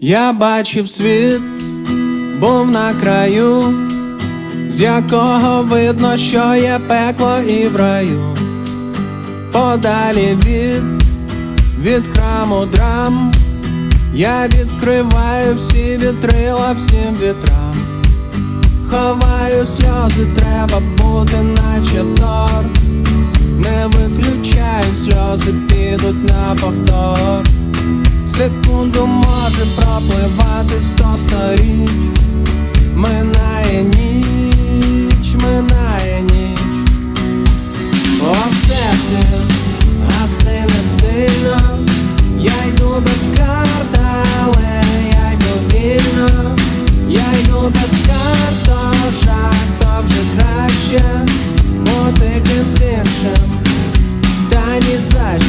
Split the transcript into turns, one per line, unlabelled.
Я бачив світ, був на краю, з якого видно, що є пекло і в раю, подалі від, від храму драм, я відкриваю всі вітрила всім вітрам, ховаю сльози, треба бути, наче тор, не виключаю сльози, підуть на повтор. Секунду річ, минає ніч, минає ніч, О, все а все не сильно, я йду без карт, але я йду вільно, я йду без карт, то вже краще, бути кимсь та ні за.